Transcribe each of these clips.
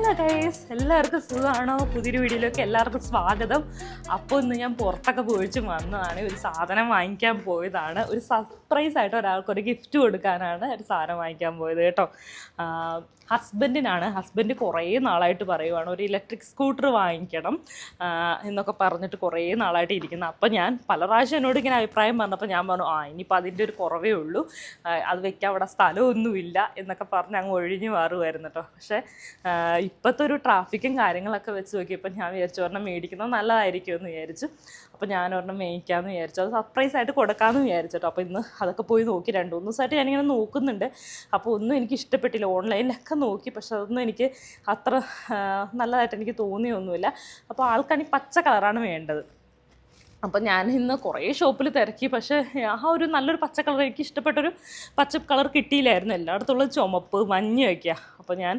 Hello guys എല്ലാവർക്കും സുഖമാണോ? പുതിയൊരു വീഡിയോയിലേക്ക് എല്ലാവർക്കും സ്വാഗതം. അപ്പോൾ ഇന്ന് ഞാൻ പുറത്തൊക്കെ പോയിച്ച് വന്നതാണ്. ഒരു സാധനം വാങ്ങിക്കാൻ പോയതാണ്. ഒരു സർപ്രൈസ് ആയിട്ട് ഒരാൾക്ക് ഒരു ഗിഫ്റ്റ് കൊടുക്കാനാണ് ഒരു സാധനം വാങ്ങിക്കാൻ പോയത് കേട്ടോ. ഹസ്ബൻഡിനാണ്. ഹസ്ബൻഡ് കുറേ നാളായിട്ട് പറയുവാണ് ഒരു ഇലക്ട്രിക് സ്കൂട്ടർ വാങ്ങിക്കണം എന്നൊക്കെ പറഞ്ഞിട്ട് കുറേ നാളായിട്ട് ഇരിക്കുന്നത് അപ്പം ഞാൻ പല പ്രാവശ്യം എന്നോട് ഇങ്ങനെ അഭിപ്രായം പറഞ്ഞപ്പോൾ ഞാൻ പറഞ്ഞു ആ ഇനിയിപ്പോൾ അതിന്റെ ഒരു കുറവേ ഉള്ളൂ. അത് വെക്കാൻ അവിടെ സ്ഥലമൊന്നുമില്ല എന്നൊക്കെ പറഞ്ഞ് അങ്ങ് ഒഴിഞ്ഞു മാറുമായിരുന്നു കേട്ടോ പക്ഷേ ഇപ്പോഴത്തെ ഒരു ട്രാഫിക്കും കാര്യങ്ങളൊക്കെ വെച്ച് നോക്കിയപ്പോൾ ഞാൻ വിചാരിച്ചു പറഞ്ഞാൽ മേടിക്കുന്നത് നല്ലതായിരിക്കും എന്ന് വിചാരിച്ചു. അപ്പോൾ ഞാൻ ഒരെണ്ണം മേടിക്കാമെന്ന് വിചാരിച്ചു. അത് സർപ്രൈസ് ആയിട്ട് കൊടുക്കാമെന്ന് വിചാരിച്ചിട്ടോ അപ്പോൾ ഇന്ന് അതൊക്കെ പോയി നോക്കി. രണ്ട് മൂന്ന് ദിവസമായിട്ട് ഞാനിങ്ങനെ നോക്കുന്നുണ്ട്. അപ്പോൾ ഒന്നും എനിക്ക് ഇഷ്ടപ്പെട്ടില്ല. ഓൺലൈനിലൊക്കെ നോക്കി. പക്ഷെ അതൊന്നും എനിക്ക് അത്ര നല്ലതായിട്ട് എനിക്ക് തോന്നിയൊന്നുമില്ല. അപ്പോൾ ആൾക്കാണെങ്കിൽ പച്ച കളറാണ് വേണ്ടത്. അപ്പം ഞാൻ ഇന്ന് കുറേ ഷോപ്പിൽ തിരക്കി. പക്ഷേ ആ ഒരു നല്ലൊരു പച്ച കളർ എനിക്ക് ഇഷ്ടപ്പെട്ടൊരു പച്ച കളർ കിട്ടിയില്ലായിരുന്നു. എല്ലായിടത്തുള്ള ചുമപ്പ് മഞ്ഞയൊക്കെയാണ് അപ്പോൾ ഞാൻ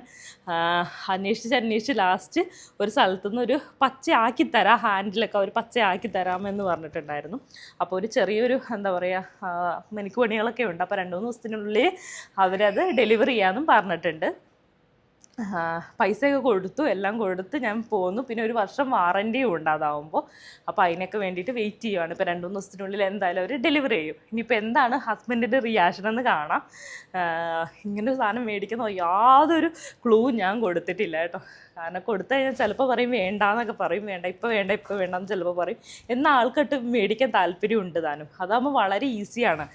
അന്വേഷിച്ച് അന്വേഷിച്ച് ലാസ്റ്റ് ഒരു സ്ഥലത്തു നിന്ന് ഒരു പച്ച ആക്കി തരാം ഹാൻഡിലൊക്കെ ഒരു പച്ച ആക്കി തരാമെന്ന് പറഞ്ഞിട്ടുണ്ടായിരുന്നു. അപ്പോൾ ഒരു ചെറിയൊരു എന്താ പറയുക മെനിക്ക് പണികളൊക്കെ ഉണ്ട്. അപ്പോൾ രണ്ട് മൂന്ന് ദിവസത്തിനുള്ളിൽ അവരത് ഡെലിവറി ചെയ്യാമെന്നും പറഞ്ഞിട്ടുണ്ട്. പൈസയൊക്കെ കൊടുത്തു എല്ലാം കൊടുത്ത് ഞാൻ പോന്നു. പിന്നെ ഒരു വർഷം വാറന്റിയും ഉണ്ട് അതാവുമ്പോൾ. അപ്പോൾ അതിനൊക്കെ വേണ്ടിയിട്ട് വെയിറ്റ് ചെയ്യുവാണ്. ഇപ്പോൾ രണ്ട് മൂന്ന് ദിവസത്തിനുള്ളിൽ എന്തായാലും അവർ ഡെലിവറി ചെയ്യും. ഇനിയിപ്പോൾ എന്താണ് ഹസ്ബൻഡിന്റെ റിയാക്ഷൻ എന്ന് കാണാം. ആ, ഇങ്ങനെ ഒരു സാധനം മേടിക്കുന്ന യാതൊരു ക്ലൂ ഞാൻ കൊടുത്തിട്ടില്ല കേട്ടോ. കാരണം കൊടുത്തു കഴിഞ്ഞാൽ ചിലപ്പോൾ പറയും വേണ്ട എന്നൊക്കെ പറയും. വേണ്ട ഇപ്പോൾ വേണ്ട ഇപ്പോൾ വേണ്ടെന്ന് ചിലപ്പോൾ പറയും. എന്ന ആൾക്കിട്ട് മേടിക്കാൻ താല്പര്യമുണ്ട് താനും. അതാകുമ്പോൾ വളരെ ഈസിയാണ്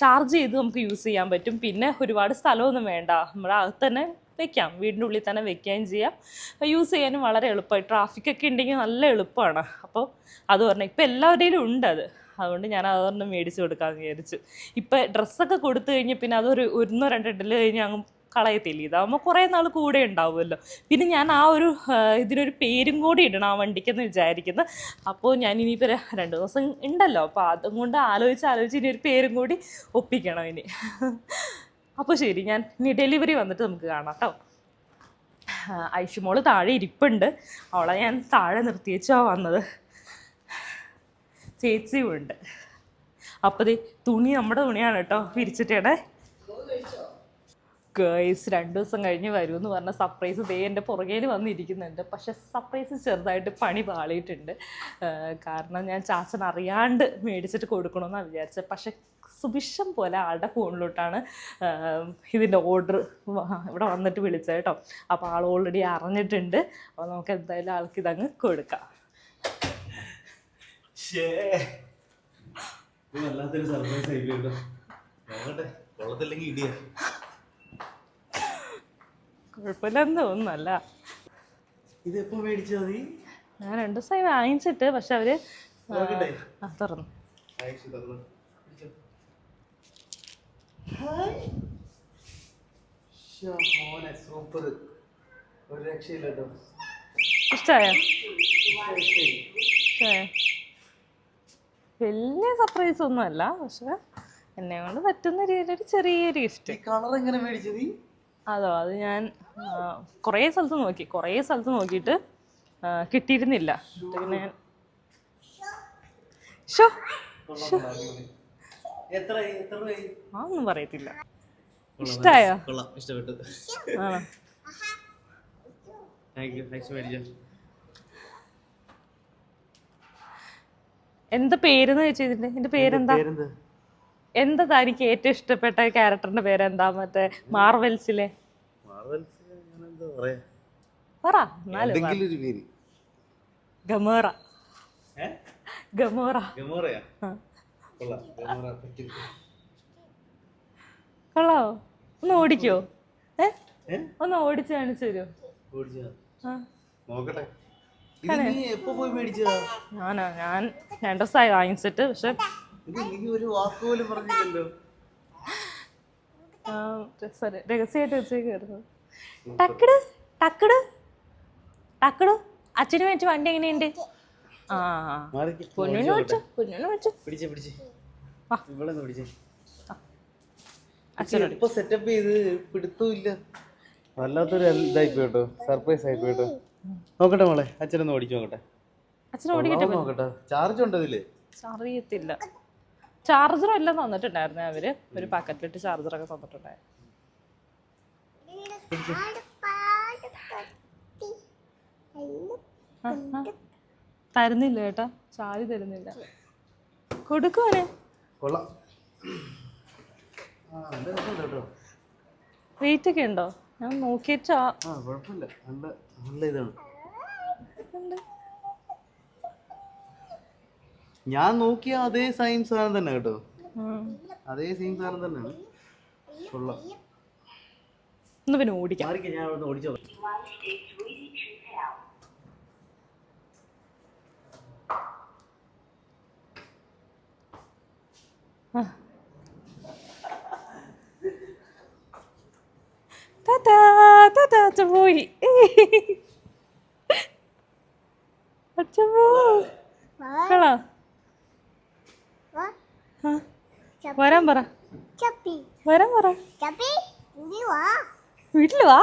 ചാർജ് ചെയ്ത് നമുക്ക് യൂസ് ചെയ്യാൻ പറ്റും. പിന്നെ ഒരുപാട് സ്ഥലമൊന്നും വേണ്ട. നമ്മുടെ അകത്ത് തന്നെ വെക്കാം. വീടിന്റെ ഉള്ളിൽ തന്നെ വെക്കുകയും ചെയ്യാം. യൂസ് ചെയ്യാനും വളരെ എളുപ്പമായി. ട്രാഫിക്കൊക്കെ ഉണ്ടെങ്കിൽ നല്ല എളുപ്പമാണ്. അപ്പോൾ അത് പറഞ്ഞാൽ ഇപ്പോൾ എല്ലാവരുടെയും ഉണ്ട് അത്. അതുകൊണ്ട് ഞാൻ അതൊരെണ്ണം മേടിച്ച് കൊടുക്കാമെന്ന് വിചാരിച്ചു. ഇപ്പം ഡ്രസ്സൊക്കെ കൊടുത്തു കഴിഞ്ഞ് പിന്നെ അതൊരു ഒന്നോ രണ്ടോ ഇടൽ കഴിഞ്ഞ് അങ്ങ് കളയത്തില്ല? ഇതാകുമ്പോൾ കുറേ നാൾ കൂടെ ഉണ്ടാവുമല്ലോ. പിന്നെ ഞാൻ ആ ഒരു ഇതിനൊരു പേരും കൂടി ഇടണം ആ വണ്ടിക്കെന്ന് വിചാരിക്കുന്നു. അപ്പോൾ ഞാൻ ഇനിയിപ്പോൾ രണ്ട് ദിവസം ഉണ്ടല്ലോ. അപ്പോൾ അതും കൊണ്ട് ആലോചിച്ച് ആലോചിച്ച് ഇനി ഒരു പേരും കൂടി ഒപ്പിക്കണം ഇനി. അപ്പോൾ ശരി ഞാൻ ഇനി ഡെലിവറി വന്നിട്ട് നമുക്ക് കാണാം കേട്ടോ ഐഷുമോൾ താഴെ ഇരിപ്പുണ്ട്. അവളെ ഞാൻ താഴെ നിർത്തിയേച്ചാ വന്നത്. ചേച്ചിയും ഉണ്ട് അപ്പോൾ ദേ തുണി നമ്മുടെ തുണിയാണ് കേട്ടോ വിരിച്ചിട്ടേടെ ഗേൾസ് രണ്ട് ദിവസം കഴിഞ്ഞ് വരും എന്ന് പറഞ്ഞ സർപ്രൈസ് ദേ എന്റെ പുറകേൽ വന്നിരിക്കുന്നുണ്ട്. പക്ഷേ സർപ്രൈസ് ചെറുതായിട്ട് പണി പാളിയിട്ടുണ്ട്. കാരണം ഞാൻ ചാച്ചൻ അറിയാണ്ട് മേടിച്ചിട്ട് കൊടുക്കണമെന്നാണ് വിചാരിച്ചത്. പക്ഷേ സുഭിക്ഷം പോലെ ആളുടെ ഫോണിലോട്ടാണ് ഇതിന്റെ ഓർഡർ ഇവിടെ വന്നിട്ട് വിളിച്ചത് കേട്ടോ. അപ്പോൾ ആൾ ഓൾറെഡി അറിഞ്ഞിട്ടുണ്ട്. അപ്പോൾ നമുക്ക് എന്തായാലും ആൾക്ക് ഇതങ്ങ് കൊടുക്കാം. വല്ലാത്തൊരു സർപ്രൈസ് കൊള്ളത്തില്ലെങ്കിൽ ഇടിയ. കുഴപ്പമില്ലെന്ന് തോന്നുന്നല്ല. ഇത് എപ്പോ മേടിച്ചാ നീ ഞാൻ രണ്ട് ദിവസമായി വാങ്ങിച്ചിട്ട് പക്ഷെ അവർ നോക്കട്ടെ. ആ തുറന്നു. മോനെ സൂപ്പർ. ഒരു രക്ഷയില്ല കേട്ടോ. ഇഷ്ടമായോ. ഇഷ്ടമായോ വലിയ സർപ്രൈസ് ഒന്നുമല്ല പക്ഷെ എന്നെ കൊണ്ട് പറ്റുന്ന രീതിയിലൊരു ചെറിയൊരു ഗിഫ്റ്റ് കളർ എങ്ങനെ മേടിച്ചത്? നീ അതോ അത് ഞാൻ കുറേ സ്ഥലത്ത് നോക്കി കുറേ സ്ഥലത്ത് നോക്കിയിട്ട് കിട്ടിയിരുന്നില്ല. പിന്നെ ഞാൻ ഷോ പറയത്തില്ല. ഇഷ്ടായോ? ഇഷ്ടപ്പെട്ടു. ആണോ? എന്താ പേരെന്ന് ചോദിച്ചു ഇതിന്റെ? എന്റെ പേരെന്താ? എന്താ തനിക്ക് ഏറ്റവും ഇഷ്ടപ്പെട്ട ക്യാരക്ടറിന്റെ പേരെന്താ മറ്റേ മാർവൽസിലെ. എന്താ പറ പേര്. ഗമോറ. ഗമോറ. കൊള്ളാവോ? ഒന്ന് ഓടിക്കോ. ഏ? ഒന്ന് ഓടിച്ച് കാണിച്ചു തരുമോ ഞാനോ ഞാൻ രണ്ടു ദിവസമായി വാങ്ങിച്ചിട്ട് പക്ഷെ നീ ഒരു വാക്ക് പോലും പറഞ്ഞില്ലല്ലോ. രഹസ്യമായിട്ട് വെച്ചേക്കായിരുന്നു ടക്കട് ടക്കട് ടക്കട്. അച്ഛന് വെച്ച് വണ്ടി എങ്ങനെയുണ്ട്? ആ മാറിക്ക്. പൊന്നിന് വെച്ചു പൊന്നിന് വെച്ചു പിടിച്ചേ പിടിച്ചേ. ആ. ഇവിടെ നിന്ന് പിടിച്ചേ. അച്ഛനോട് ഇപ്പൊ സെറ്റപ്പ് ചെയ്ത് പിടുത്തമില്ല വല്ലാത്തൊരു ഇതായി പോയിട്ടോ സർപ്രൈസ് ആയി പോയിട്ടോ നോക്കട്ടെ മോളെ അച്ഛനൊന്ന് ഓടിച്ചു നോക്കട്ടെ. അച്ഛൻ ഓടിക്കിട്ട് കൊള്ളാവോ നോക്കട്ടെ ചാർജ് ഉണ്ടോ ഇതിൽ? അറിയത്തില്ല ചാർജറും എല്ലാം തന്നിട്ടുണ്ടായിരുന്നു അവർ? ഒരു പാക്കറ്റിലിട്ട് ചാർജറൊക്കെ തന്നിട്ടുണ്ടായിരുന്നു. തരുന്നില്ല കേട്ടാ ചാവി തരുന്നില്ല. കൊടുക്കുവാനെ വെയിറ്റ് ഒക്കെ ഉണ്ടോ? ഞാൻ നോക്കിയിട്ടാ കുഴപ്പമില്ല. നല്ല നല്ല ഇതാണ്. ഞാൻ നോക്കിയ അതേ സെയിം സാധനം തന്നെ കേട്ടോ. അതേ സെയിം സാധനം തന്നെയാണ്. കൊള്ളാം. ഒന്ന് പിന്നെ ഓടിക്കാം. ഞാൻ അവിടെ ഓടിച്ചോ അച്ഛൻ പോയി അച്ഛൻ പോയി വരാൻ പറ. വരാൻ പറ. വീട്ടിൽ വാ.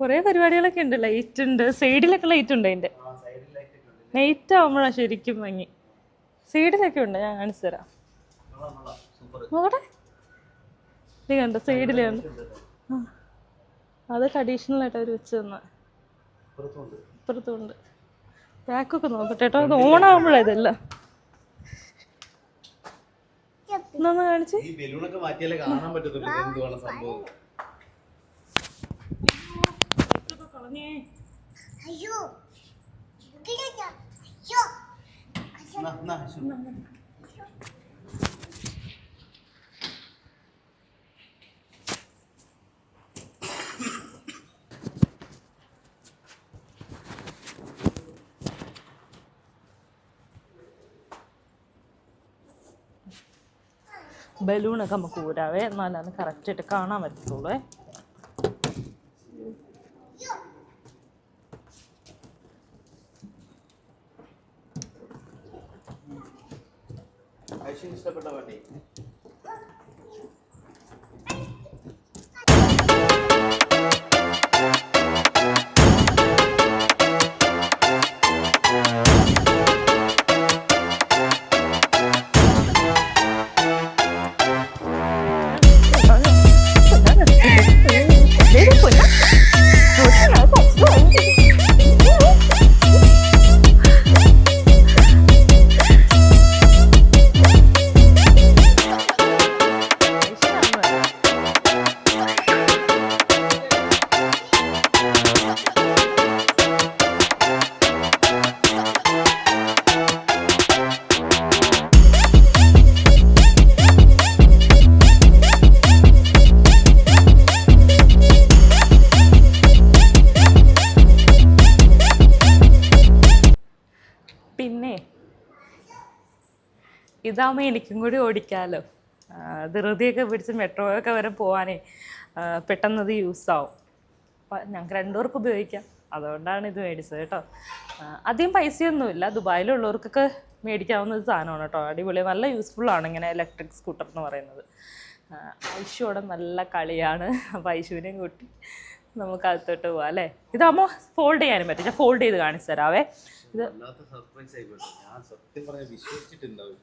കുറേ പരിപാടികളൊക്കെ ഉണ്ട്. ലൈറ്റ് ഉണ്ട്. സൈഡിലൊക്കെ ലൈറ്റ് ഉണ്ട് അതിന്റെ നൈറ്റ് ആവുമ്പോഴാണ് ശരിക്കും ഭംഗി. സൈഡിലൊക്കെ ഉണ്ട്. ഞാൻ കാണിച്ചു തരാം. നോക്കട്ടെ ഇത് കണ്ടോ? സൈഡിൽ കണ്ടോ? ആ. അത് ട്രഡീഷണൽ ആയിട്ട് അവർ വെച്ച് തന്ന. ഇപ്പുറത്തുണ്ട് ബാക്കൊക്കെ നോക്കട്ടെ കേട്ടോ. അത് ഓണാകുമ്പോഴേ ഇതല്ല. എന്നാ കാണിച്ച്? ഈ ബലൂണൊക്കെ മാറ്റിയാലേ കാണാൻ പറ്റത്തുള്ളൂ ഇത് എന്തുവാണ് സംഭവം Ayo, begini aja. Ayo, എന്നാ, എന്നാ, ശു. ബലൂണൊക്കെ നമുക്ക് ഊരാവേ. എന്നാലാണ് കറക്റ്റായിട്ട് കാണാൻ പറ്റത്തുള്ളൂ ഇതാകുമ്പോൾ എനിക്കും കൂടി ഓടിക്കാമല്ലോ ധൃതിയൊക്കെ പിടിച്ച് മെട്രോ ഒക്കെ വരെ പോകാനേ പെട്ടെന്ന് ഇത് യൂസ് ആവും. ഞങ്ങൾക്ക് രണ്ടുപേർക്ക് ഉപയോഗിക്കാം. അതുകൊണ്ടാണ് ഇത് മേടിച്ചത് കേട്ടോ. അധികം പൈസയൊന്നുമില്ല. ദുബായിലുള്ളവർക്കൊക്കെ മേടിക്കാവുന്ന ഒരു സാധനമാണ് കേട്ടോ. അടിപൊളി നല്ല യൂസ്ഫുള്ളാണ് ഇങ്ങനെ ഇലക്ട്രിക് സ്കൂട്ടർ എന്ന് പറയുന്നത്. ഐശുവിടെ നല്ല കളിയാണ്. അപ്പോൾ ഐശുവിനെയും കൂട്ടി നമുക്ക് അകത്തോട്ട് പോവാം അല്ലേ? ഇതാകുമ്പോൾ ഫോൾഡ് ചെയ്യാനും പറ്റും. ഞാൻ ഫോൾഡ് ചെയ്ത് കാണിച്ചു തരാവേ. ഇത് സത്യം പറഞ്ഞാൽ വിശ്വസിച്ചിട്ടുണ്ടാവും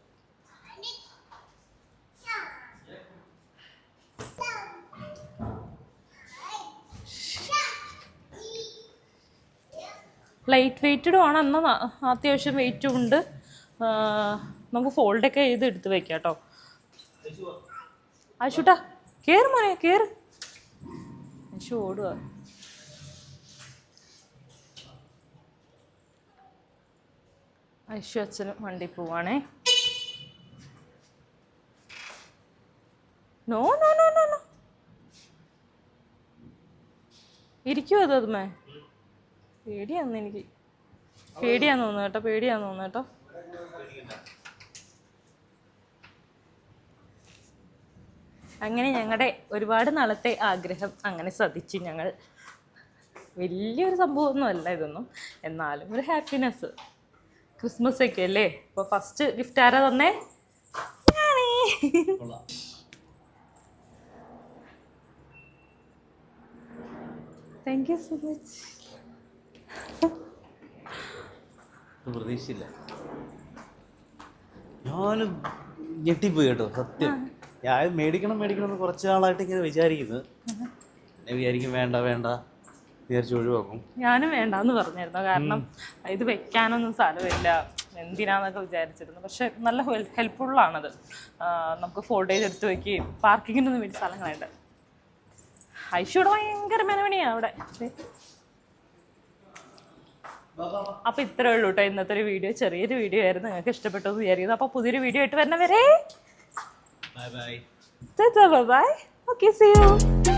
ലൈറ്റ് വെയ്റ്റഡും ആണ്. എന്നാൽ അത്യാവശ്യം വെയിറ്റും ഉണ്ട്. നമുക്ക് ഫോൾഡൊക്കെ ചെയ്ത് എടുത്ത് വെക്കാം കേട്ടോ ആശുട്ടാ കയറ് മോനെ കയറ് ആശു ഓടുക ആശു അച്ഛനും വണ്ടി പോവാണേ. No no no no no ഇരിക്കുമോ അത് അതുമേ പേടിയാന്ന് എനിക്ക്. പേടിയാന്ന് തോന്നുന്നു കേട്ടോ പേടിയാന്ന് തോന്നുന്നു കേട്ടോ. അങ്ങനെ ഞങ്ങളുടെ ഒരുപാട് നാളത്തെ ആഗ്രഹം അങ്ങനെ ശ്രദ്ധിച്ചു ഞങ്ങൾ. വലിയൊരു സംഭവമൊന്നും അല്ല ഇതൊന്നും. എന്നാലും ഒരു ഹാപ്പിനെസ് ക്രിസ്മസ് ഒക്കെ അല്ലേ? അപ്പോൾ ഫസ്റ്റ് ഗിഫ്റ്റ് ആരാ തന്നേ? ഞാനേ. താങ്ക് യു സോ മച്ച് ഇത് പ്രതീക്ഷയില്ല ഞാനും ഞെട്ടിപ്പോയി കേട്ടോ സത്യം. ഞാൻ മേടിക്കണം മേടിക്കണം എന്ന് കുറച്ച് നാളായിട്ട് ഇങ്ങനെ വിചാരിക്കുന്നത് എന്നെ വിചാരിക്കും വേണ്ട വേണ്ട. വിചാരിച്ച് ഒഴിവാക്കും. ഞാനും വേണ്ടാന്ന് പറഞ്ഞിരുന്നു കാരണം ഇത് വെക്കാനൊന്നും സ്ഥലമില്ല. എന്തിനാന്നൊക്കെ വിചാരിച്ചിരുന്നു. പക്ഷെ നല്ല ഹെൽപ്ഫുള്ളാണത് നമുക്ക് ചെയ്ത് എടുത്ത് വെക്കുകയും പാർക്കിങ്ങിനൊന്നും വേണ്ടി സ്ഥലങ്ങളുണ്ട് ഐഷൂടെ ഭയങ്കര മെനവണിയാണ് അവിടെ. അപ്പൊ ഇത്രേ ഉള്ളൂ കേട്ടോ ഇന്നത്തെ ഒരു വീഡിയോ ചെറിയൊരു വീഡിയോ ആയിരുന്നു. നിങ്ങൾക്ക് ഇഷ്ടപ്പെട്ടു എന്ന് വിചാരിക്കുന്നു. അപ്പൊ പുതിയൊരു വീഡിയോ ആയിട്ട് വരുന്നവരെ bye bye bye okay see you